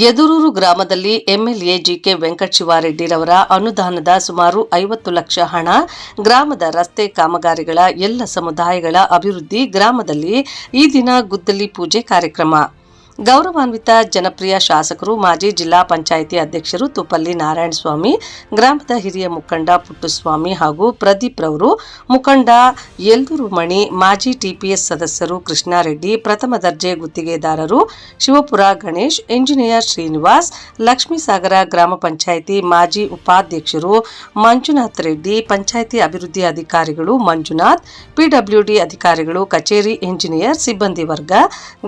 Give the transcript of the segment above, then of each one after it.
ಯದುರೂರು ಗ್ರಾಮದಲ್ಲಿ MLA GK ವೆಂಕಟಶಿವಾರೆಡ್ಡಿರವರ ಅನುದಾನದ ಸುಮಾರು ಐವತ್ತು ಲಕ್ಷ ಹಣ, ಗ್ರಾಮದ ರಸ್ತೆ ಕಾಮಗಾರಿಗಳ ಎಲ್ಲ ಸಮುದಾಯಗಳ ಅಭಿವೃದ್ಧಿ ಗ್ರಾಮದಲ್ಲಿ ಈ ದಿನ ಗುದ್ದಲಿ ಪೂಜೆ ಕಾರ್ಯಕ್ರಮ. ಗೌರವಾನ್ವಿತ ಜನಪ್ರಿಯ ಶಾಸಕರು, ಮಾಜಿ ಜಿಲ್ಲಾ ಪಂಚಾಯಿತಿ ಅಧ್ಯಕ್ಷರು ತುಪ್ಪಲ್ಲಿ ನಾರಾಯಣಸ್ವಾಮಿ, ಗ್ರಾಮದ ಹಿರಿಯ ಮುಖಂಡ ಪುಟ್ಟುಸ್ವಾಮಿ ಹಾಗೂ ಪ್ರದೀಪ್ ರವರು, ಮುಖಂಡ ಯಲ್ದೂರು ಮಣಿ ಮಾಜಿ ಟಿಪಿಎಸ್ ಸದಸ್ಯರು ಕೃಷ್ಣಾರೆಡ್ಡಿ, ಪ್ರಥಮ ದರ್ಜೆ ಗುತ್ತಿಗೆದಾರರು ಶಿವಪುರ ಗಣೇಶ್ ಇಂಜಿನಿಯರ್ ಶ್ರೀನಿವಾಸ್ ಲಕ್ಷ್ಮೀಸಾಗರ ಗ್ರಾಮ ಪಂಚಾಯಿತಿ ಮಾಜಿ ಉಪಾಧ್ಯಕ್ಷರು ಮಂಜುನಾಥ್ ರೆಡ್ಡಿ, ಪಂಚಾಯಿತಿ ಅಭಿವೃದ್ಧಿ ಅಧಿಕಾರಿಗಳು ಮಂಜುನಾಥ್, ಪಿಡಬ್ಲ್ಯೂಡಿ ಅಧಿಕಾರಿಗಳು, ಕಚೇರಿ ಇಂಜಿನಿಯರ್ ಸಿಬ್ಬಂದಿ ವರ್ಗ,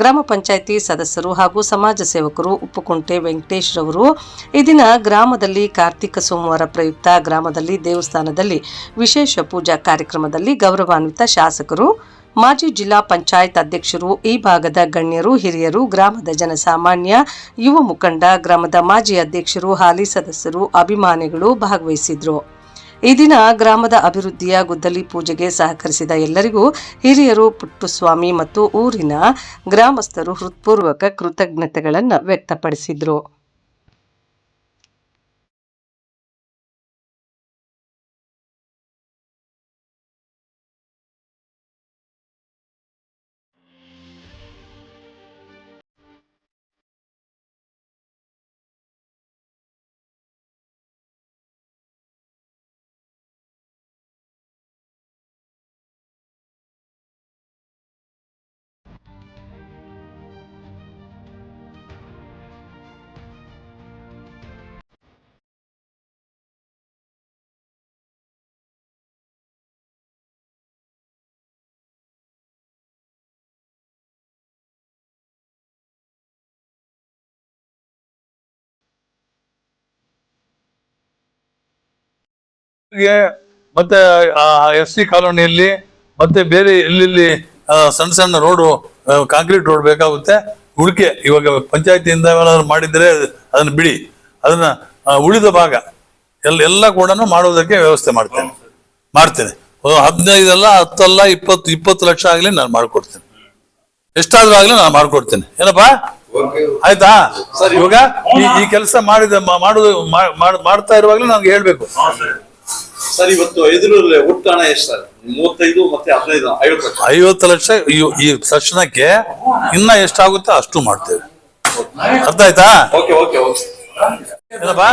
ಗ್ರಾಮ ಪಂಚಾಯಿತಿ ಸದಸ್ಯರು ಹಾಗೂ ಸಮಾಜ ಸೇವಕರು ಉಪ್ಪುಕುಂಟೆ ವೆಂಕಟೇಶ್ ರವರು. ಈ ದಿನ ಗ್ರಾಮದಲ್ಲಿ ಕಾರ್ತಿಕ ಸೋಮವಾರ ಪ್ರಯುಕ್ತ ಗ್ರಾಮದಲ್ಲಿ ದೇವಸ್ಥಾನದಲ್ಲಿ ವಿಶೇಷ ಪೂಜಾ ಕಾರ್ಯಕ್ರಮದಲ್ಲಿ ಗೌರವಾನ್ವಿತ ಶಾಸಕರು, ಮಾಜಿ ಜಿಲ್ಲಾ ಪಂಚಾಯತ್ ಅಧ್ಯಕ್ಷರು, ಈ ಭಾಗದ ಗಣ್ಯರು, ಹಿರಿಯರು, ಗ್ರಾಮದ ಜನಸಾಮಾನ್ಯ, ಯುವ ಮುಖಂಡ, ಗ್ರಾಮದ ಮಾಜಿ ಅಧ್ಯಕ್ಷರು, ಹಾಲಿ ಸದಸ್ಯರು, ಅಭಿಮಾನಿಗಳು ಭಾಗವಹಿಸಿದ್ರು. ಈ ದಿನ ಗ್ರಾಮದ ಅಭಿವೃದ್ಧಿಯ ಗುದ್ದಲಿ ಪೂಜೆಗೆ ಸಹಕರಿಸಿದ ಎಲ್ಲರಿಗೂ ಹಿರಿಯರು, ಪುಟ್ಟುಸ್ವಾಮಿ ಮತ್ತು ಊರಿನ ಗ್ರಾಮಸ್ಥರು ಹೃತ್ಪೂರ್ವಕ ಕೃತಜ್ಞತೆಗಳನ್ನು ವ್ಯಕ್ತಪಡಿಸಿದ್ರು. ಮತ್ತೆ ಎಸ್ ಸಿ ಕಾಲೋನಿಯಲ್ಲಿ ಮತ್ತೆ ಬೇರೆ ಎಲ್ಲೆಲ್ಲಿ ಸಣ್ಣ ಸಣ್ಣ ರೋಡು ಕಾಂಕ್ರೀಟ್ ರೋಡ್ ಬೇಕಾಗುತ್ತೆ ಉಳಿಕೆ ಇವಾಗ ಪಂಚಾಯತಿಯಿಂದ ಏನಾದ್ರು ಮಾಡಿದ್ರೆ ಅದನ್ನ ಬಿಡಿ. ಅದನ್ನ ಉಳಿದ ಭಾಗ ಎಲ್ಲ ಎಲ್ಲ ಕೂಡ ಮಾಡೋದಕ್ಕೆ ವ್ಯವಸ್ಥೆ ಮಾಡ್ತೇನೆ. ಮಾಡ್ತೇನೆ. ಹದಿನೈದಲ್ಲ ಹತ್ತಲ್ಲ ಇಪ್ಪತ್ತು ಇಪ್ಪತ್ತು ಲಕ್ಷ ಆಗ್ಲಿ ನಾನು ಮಾಡ್ಕೊಡ್ತೇನೆ. ಎಷ್ಟಾದ್ರೂ ಆಗ್ಲಿ ನಾನು ಮಾಡ್ಕೊಡ್ತೇನೆ. ಏನಪ್ಪಾ? ಆಯ್ತಾ? ಇವಾಗ ಈ ಕೆಲಸ ಮಾಡಿದ ಮಾಡುದು ಮಾಡ್ತಾ ಇರುವಾಗ್ಲೂ ನನ್ಗೆ ಹೇಳ್ಬೇಕು. ಸರ್ ಇವತ್ತು ಎದುರಲ್ಲಿ ಒಟ್ಟು ಹಣ ಎಷ್ಟು ಸರ್ ಮೂವತ್ತೈದು ಮತ್ತೆ ಹದಿನೈದು ಐವತ್ತು ಲಕ್ಷ ಐವತ್ತು ಲಕ್ಷ ಈ- ಈ ತಕ್ಷಣಕ್ಕೆ ಇನ್ನ ಎಷ್ಟಾಗುತ್ತೋ ಅಷ್ಟು ಮಾಡ್ತೇವೆ ಅರ್ಥ ಆಯ್ತಾ ಓಕೆ ಓಕೆ ಓಕೆ ಏನಪ್ಪಾ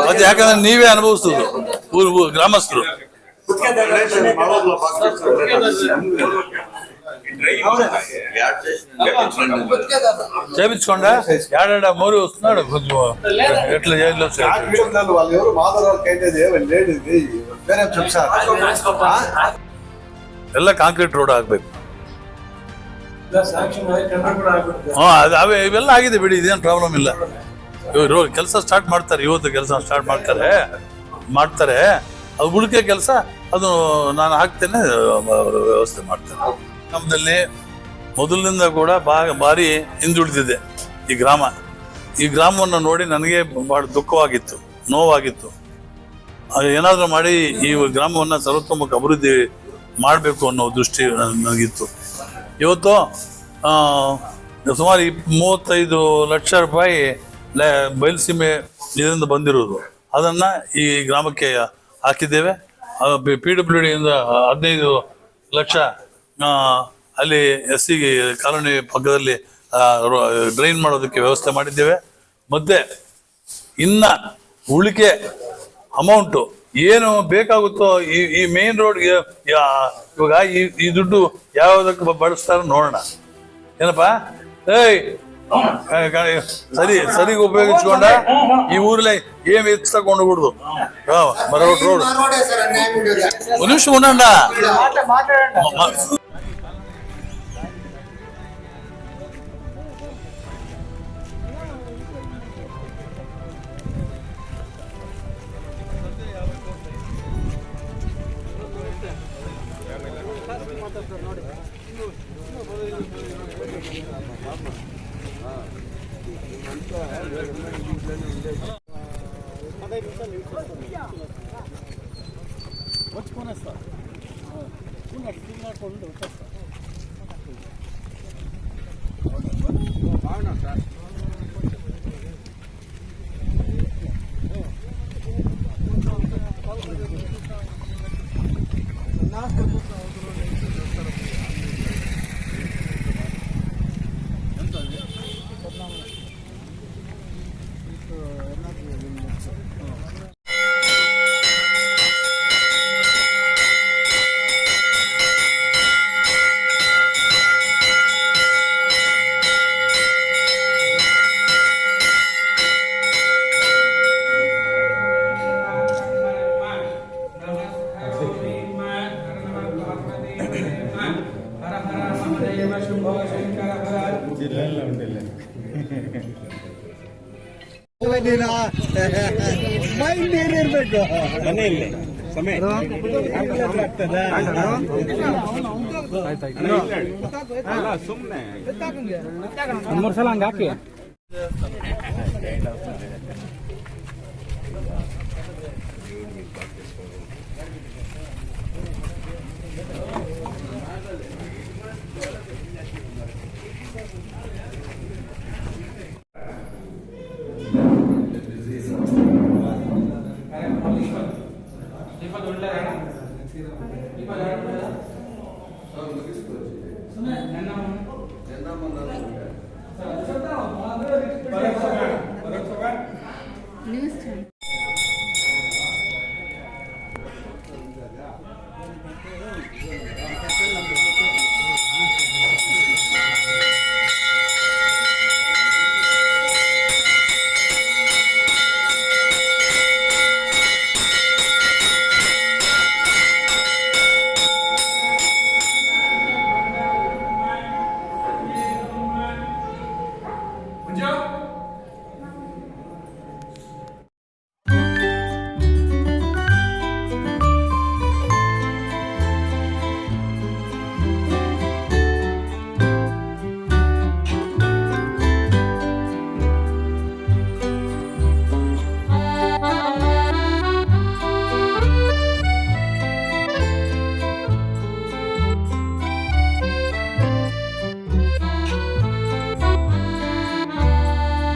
ಮತ್ತೆ ಯಾಕಂದ್ರೆ ನೀವೇ ಅನುಭವಿಸುದು ಊರು ಊರು ಗ್ರಾಮಸ್ಥರು చేపించుకోండా ఏడాడ మోరు వస్తున్నాడు కొంచెం ఎట్లా జైల్లో వాళ్ళు ఎవరు మాధవరావు కైతే లేడీది ಬೇರೆ ಎಲ್ಲ ಕಾಂಕ್ರೀಟ್ ರೋಡ್ ಆಗ್ಬೇಕು. ಹಾ ಅದು ಅವೇ ಇವೆಲ್ಲ ಆಗಿದೆ ಬಿಡಿ ಇದೇನು ಪ್ರಾಬ್ಲಮ್ ಇಲ್ಲ. ಇವರು ಕೆಲಸ ಸ್ಟಾರ್ಟ್ ಮಾಡ್ತಾರೆ ಇವತ್ತು ಕೆಲಸ ಸ್ಟಾರ್ಟ್ ಮಾಡ್ತಾರೆ ಮಾಡ್ತಾರೆ. ಅದು ಉಳಿಕೆ ಕೆಲಸ ಅದು ನಾನು ಹಾಕ್ತೇನೆ ಅವರು ವ್ಯವಸ್ಥೆ ಮಾಡ್ತಾರೆ. ನಮ್ಮಲ್ಲಿ ಮೊದಲಿನಿಂದ ಕೂಡ ಬಾ ಭಾರಿ ಹಿಂದುಳಿದಿದೆ ಈ ಗ್ರಾಮ. ಈ ಗ್ರಾಮವನ್ನು ನೋಡಿ ನನಗೆ ಭಾಳ ದುಃಖವಾಗಿತ್ತು ನೋವಾಗಿತ್ತು. ಏನಾದರೂ ಮಾಡಿ ಈ ಗ್ರಾಮವನ್ನು ಸರ್ವತೋಮುಖ ಅಭಿವೃದ್ಧಿ ಮಾಡಬೇಕು ಅನ್ನೋ ದೃಷ್ಟಿ ನನ್- ನನಗಿತ್ತು. ಇವತ್ತು ಸುಮಾರು ಇಪ್ ಮೂವತ್ತೈದು ಲಕ್ಷ ರೂಪಾಯಿ ಬಯಲುಸೀಮೆ ಇದರಿಂದ ಬಂದಿರೋದು. ಅದನ್ನು ಈ ಗ್ರಾಮಕ್ಕೆ ಹಾಕಿದ್ದೇವೆ. ಪಿ ಡಬ್ಲ್ಯೂ ಡಿಯಿಂದ ಹದಿನೈದು ಲಕ್ಷ ಅಲ್ಲಿ ಎಸ್ ಸಿ ಕಾಲೋನಿ ಪಕ್ಕದಲ್ಲಿ ಡ್ರೈನ್ ಮಾಡೋದಕ್ಕೆ ವ್ಯವಸ್ಥೆ ಮಾಡಿದ್ದೇವೆ. ಮತ್ತೆ, ಇನ್ನು ಉಳಿಕೆ ಅಮೌಂಟು ಏನು ಬೇಕಾಗುತ್ತೋ ಈ ಈ ಮೇನ್ ರೋಡ್ಗೆ ಇವಾಗ ಈ ಈ ದುಡ್ಡು ಯಾವ್ದಕ್ಕೆ ಬ- ಬಳಸ್ತಾರೋ ನೋಡೋಣ ಏನಪ್ಪಾ ಏಯ್ ಕ- ಕ- ಸರಿ ಸರಿಗೆ ಉಪಯೋಗಿಸ್ಕೊಂಡ ಈ ಊರ್ಲೆ ಏನ್ ಎಚ್ ತಗೊಂಡು ಬಿಡುದು ರೋಡ್ ರೋಡ್ ಒಂದು ನಿಮಿಷ ಉಂಡ ಹದಿನೈದು ನಿಮಿಷ ಲೇಟ್ వచ్చుకునే సార్ తిన్నట్టు బాగున్నా సార్ ಮೈಂಡ್ ಏನಿರ್ಬೇಕು ಮನೆಯಲ್ಲಿ ಸಮಯ ಸುಮ್ಮನೆ ಮೂರು ಸಲ ಹಂಗೆ ಹಾಕಿ News time.